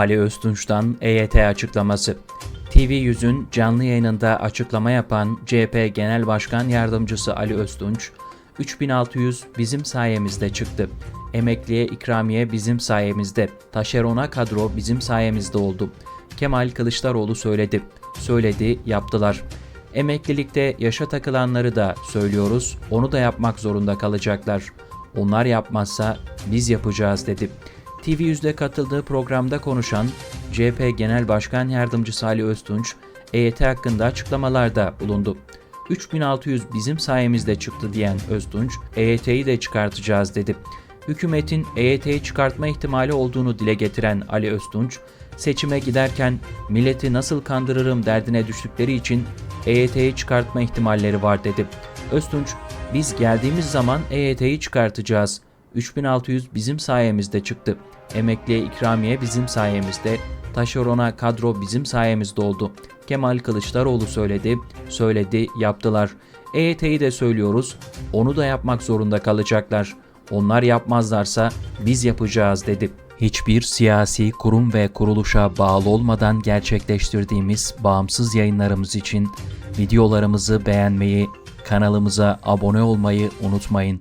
Ali Öztunç'tan EYT açıklaması. TV100'ün canlı yayınında açıklama yapan CHP Genel Başkan Yardımcısı Ali Öztunç, 3600 bizim sayemizde çıktı. Emekliye ikramiye bizim sayemizde. Taşerona kadro bizim sayemizde oldu. Kemal Kılıçdaroğlu söyledi. Söyledi, yaptılar. Emeklilikte yaşa takılanları da söylüyoruz, onu da yapmak zorunda kalacaklar. Onlar yapmazsa biz yapacağız dedi. TV100'de katıldığı programda konuşan CHP Genel Başkan Yardımcısı Ali Öztunç, EYT hakkında açıklamalarda bulundu. 3600 bizim sayemizde çıktı diyen Öztunç, EYT'yi de çıkartacağız dedi. Hükümetin EYT'yi çıkartma ihtimali olduğunu dile getiren Ali Öztunç, seçime giderken milleti nasıl kandırırım derdine düştükleri için EYT'yi çıkartma ihtimalleri var dedi. Öztunç, biz geldiğimiz zaman EYT'yi çıkartacağız. 3600 bizim sayemizde çıktı. Emekliye ikramiye bizim sayemizde. Taşerona kadro bizim sayemizde oldu. Kemal Kılıçdaroğlu söyledi, söyledi, yaptılar. EYT'yi de söylüyoruz, onu da yapmak zorunda kalacaklar. Onlar yapmazlarsa biz yapacağız dedi. Hiçbir siyasi kurum ve kuruluşa bağlı olmadan gerçekleştirdiğimiz bağımsız yayınlarımız için videolarımızı beğenmeyi, kanalımıza abone olmayı unutmayın.